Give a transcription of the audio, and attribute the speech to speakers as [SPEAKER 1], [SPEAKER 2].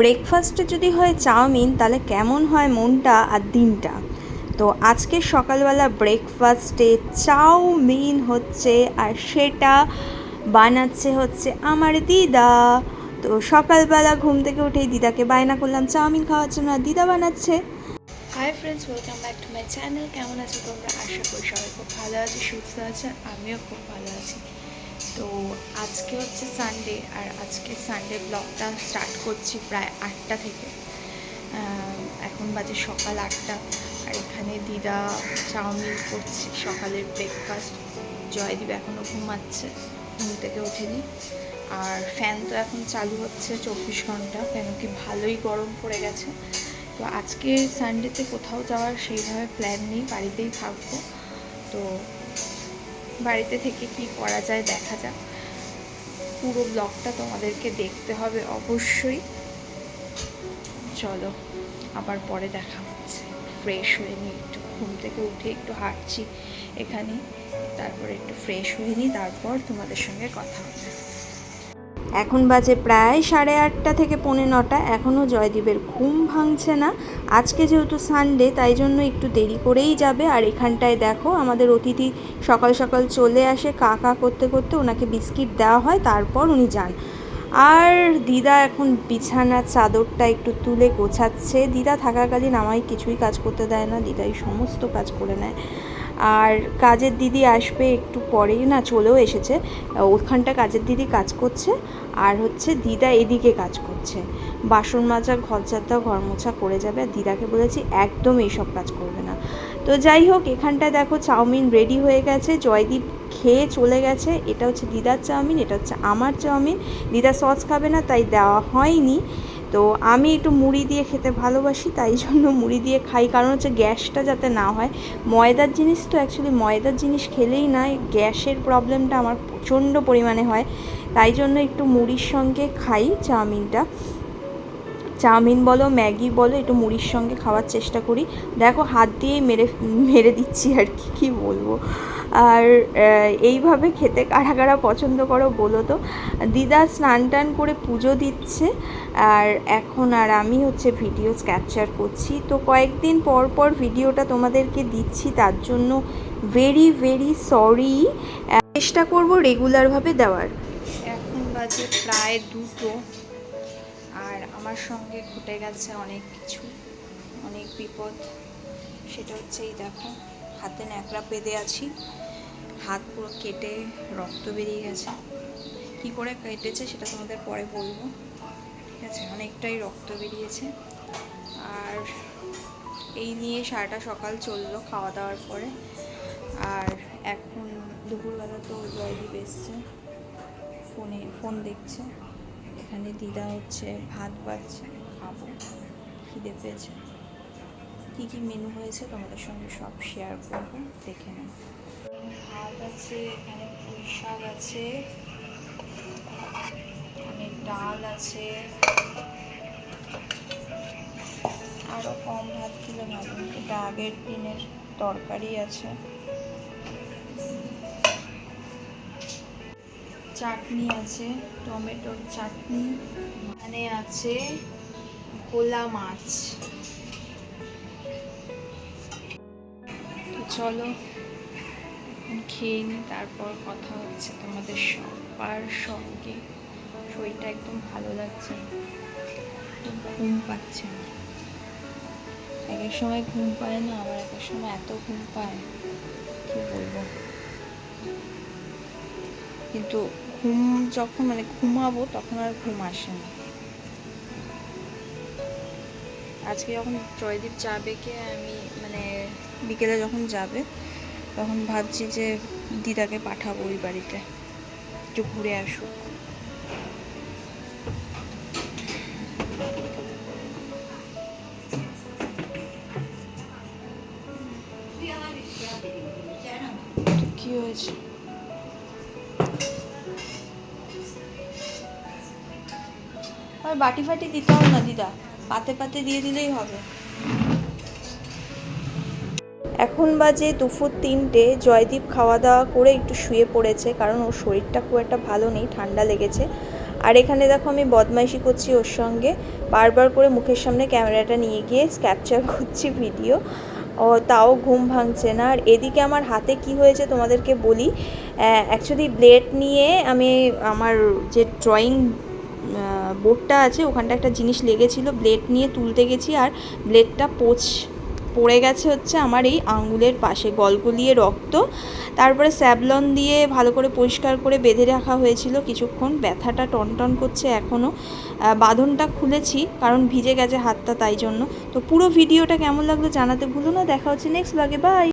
[SPEAKER 1] ব্রেকফাস্টে যদি হয় চাউমিন, তাহলে কেমন হয় মনটা আর দিনটা? তো আজকে সকালবেলা ব্রেকফাস্টে চাউমিন হচ্ছে আর সেটা বানাচ্ছে হচ্ছে আমার দিদা। তো সকালবেলা ঘুম থেকে উঠেই দিদাকে বায়না করলাম, চাউমিন খাওয়ার জন্য আর দিদা বানাচ্ছে।
[SPEAKER 2] Hi friends welcome back to my channel কেমন আছো তোমরা? আশা করি সবাই খুব ভালো আছে, সুস্থ আছে, আমিও খুব ভালো আছি। তো আজকে হচ্ছে সানডে আর আজকে সানডে ব্লগটা স্টার্ট করছি প্রায় আটটা থেকে। এখন বাজে সকাল আটটা, আর এখানে দিদা চাউমিন করছে, সকালের ব্রেকফাস্ট জয়দীপ এখনও ঘুমাচ্ছে, ঘুম থেকে ওঠেনি। আর ফ্যান তো এখন চালু হচ্ছে চব্বিশ ঘণ্টা, কেন কি ভালোই গরম পড়ে গেছে। তো আজকে সানডেতে কোথাও যাওয়ার সেইভাবে প্ল্যান নেই, বাড়িতেই থাকব। তো বাড়িতে থেকে কি করা যায় দেখা যাক। পুরো ব্লগটা তোমাদেরকে দেখতে হবে অবশ্যই। চলো, আবার পরে দেখা হচ্ছে। ফ্রেশ হয়ে নিই একটু ঘুম থেকে উঠে একটু হাঁটছি এখানে তারপরে একটু ফ্রেশ হয়ে নিই তারপর তোমাদের সঙ্গে কথা হবে।
[SPEAKER 1] এখন বাজে প্রায় সাড়ে আটটা থেকে পৌনে নটা। এখনও জয়দীপের ঘুম ভাঙছে না। আজকে যেহেতু সানডে তাই জন্য একটু দেরি করেই যাবে। আর এখানটায় দেখো, আমাদের অতিথি সকাল সকাল চলে আসে কাকা করতে করতে। ওনাকে বিস্কিট দেওয়া হয়, তারপর উনি যান। আর দিদা এখন বিছানার চাদরটা একটু তুলে গোছাচ্ছে। দিদা থাকাকালীন আমায় কিছুই কাজ করতে দেয় না। দিদাই সমস্ত কাজ করে নেয়। আর কাজের দিদি আসবে একটু পরেই, না চলেও এসেছে। ওখানটা কাজের দিদি কাজ করছে, আর হচ্ছে দিদা এদিকে কাজ করছে। বাসন মাজা, ঘর চাদ্দা ঘর মোছা করে যাবে। আর দিদাকে বলেছি একদম এইসব কাজ করবে না। তো যাই হোক, এখানটায় দেখো চাউমিন রেডি হয়ে গেছে। জয়দীপ খেয়ে চলে গেছে। এটা হচ্ছে দিদার চাউমিন, এটা হচ্ছে আমার চাউমিন। দিদা সস খাবে না, তাই দেওয়া হয়নি। তো আমি একটু মুড়ি দিয়ে খেতে ভালোবাসি, তাই জন্য মুড়ি দিয়ে খাই। কারণ হচ্ছে গ্যাসটা যাতে না হয়। ময়দার জিনিস তো অ্যাকচুয়ালি ময়দার জিনিস খেলেই না গ্যাসের প্রবলেমটা আমার প্রচণ্ড পরিমাণে হয়। তাই জন্য একটু মুড়ির সঙ্গে খাই চাউমিনটা। চাউমিন বলো, ম্যাগি বলো, একটু মুড়ির সঙ্গে খাওয়ার চেষ্টা করি। দেখো হাত দিয়েই মেরে মেরে দিচ্ছি আর কি, কী বলব? আর এইভাবে খেতে কারা কারা পছন্দ করো বলো তো। দিদা স্নান টান করে পুজো দিচ্ছে আর এখন আর আমি হচ্ছে ভিডিও ক্যাপচার করছি। তো কয়েকদিন পর পর ভিডিওটা তোমাদেরকে দিচ্ছি, তার জন্য ভেরি ভেরি সরি চেষ্টা করব রেগুলারভাবে দেওয়ার।
[SPEAKER 2] এখন বাজে প্রায় দুটো আর আমার সঙ্গে ঘটে গেছে অনেক কিছু, অনেক বিপদ, সেটা হচ্ছে এই দেখো। হাতে ন্যাকড়া বেঁধে আছি। হাত পুরো কেটে রক্ত বেরিয়ে গেছে। কি করে কেটেছে সেটা তোমাদের পরে বলব। ঠিক আছে? অনেকটাই রক্ত বেরিয়েছে। আর এই নিয়ে সারাটা সকাল চলল খাওয়া দাওয়ার পরে। আর এখন দুপুরবেলা তো জয়দীপ এসছে। ফোনে, ফোন দেখছে। এখানে দিদা হচ্ছে, ভাত বাড়ছে খাব। খিদে পেয়েছে। কী কী মেনু হয়েছে তোমাদের সঙ্গে সব শেয়ার করব, দেখে নাও। ভাত আছে, এখানে পুঁই শাক আছে, এখানে ডাল আছে আরও কম ভাত দিলে ভালো এটা আগের দিনের তরকারি আছে। চাটনি আছে, টমেটোর চাটনি। এখানে আছে ভোলা মাছ। চলো খেয়ে নিই তারপর কথা হচ্ছে তোমাদের সবার সঙ্গে। শরীরটা একদম ভালো লাগছে ঘুম পাচ্ছে না। এক এক সময় ঘুম পায় না, আবার এক এক সময় এত ঘুম পায়, কি বলব? কিন্তু ঘুম যখন মানে ঘুমাবো তখন আর ঘুম আসে না। আজকে যখন জয়দীপ যাবে কে আমি মানে বিকেলে যখন যাবে, তখন ভাবছি যে দিদাকে পাঠাবো ওই বাড়িতে। একটু ঘুরে আসুক। কি হয়েছে? আর বাটি ফাটি দিতে হবে না দিদা। পাতে পাতে দিয়ে দিলেই হবে।
[SPEAKER 1] এখন বাজে দুপুর তিনটে, জয়দীপ খাওয়া দাওয়া করে একটু শুয়ে পড়েছে কারণ ওর শরীরটা খুব একটা ভালো নেই, ঠান্ডা লেগেছে। আর এখানে দেখো আমি বদমাইশি করছি ওর সঙ্গে। বারবার করে মুখের সামনে ক্যামেরাটা নিয়ে গিয়ে ক্যাপচার করছি ভিডিও ও, তাও ঘুম ভাঙছে না। আর এদিকে আমার হাতে কি হয়েছে তোমাদেরকে বলি। অ্যাকচুয়ালি ব্লেড নিয়ে আমি আমার যে ড্রয়িং বোর্ডটা আছে ওখানটা একটা জিনিস লেগেছিলো ব্লেড নিয়ে তুলতে গেছি আর ব্লেডটা পোচ পড়ে গেছে হচ্ছে আমার এই আঙুলের পাশে গলগুলিয়ে রক্ত। তারপরে স্যাবলন দিয়ে ভালো করে পরিষ্কার করে বেঁধে রাখা হয়েছিল। কিছুক্ষণ ব্যথাটা টনটন করছে এখনও বাঁধনটা খুলেছি, কারণ ভিজে গেছে হাতটা তাই জন্য। তো পুরো ভিডিওটা কেমন লাগল জানাতে ভুলো না। দেখা হচ্ছে নেক্সট ব্লগে বাই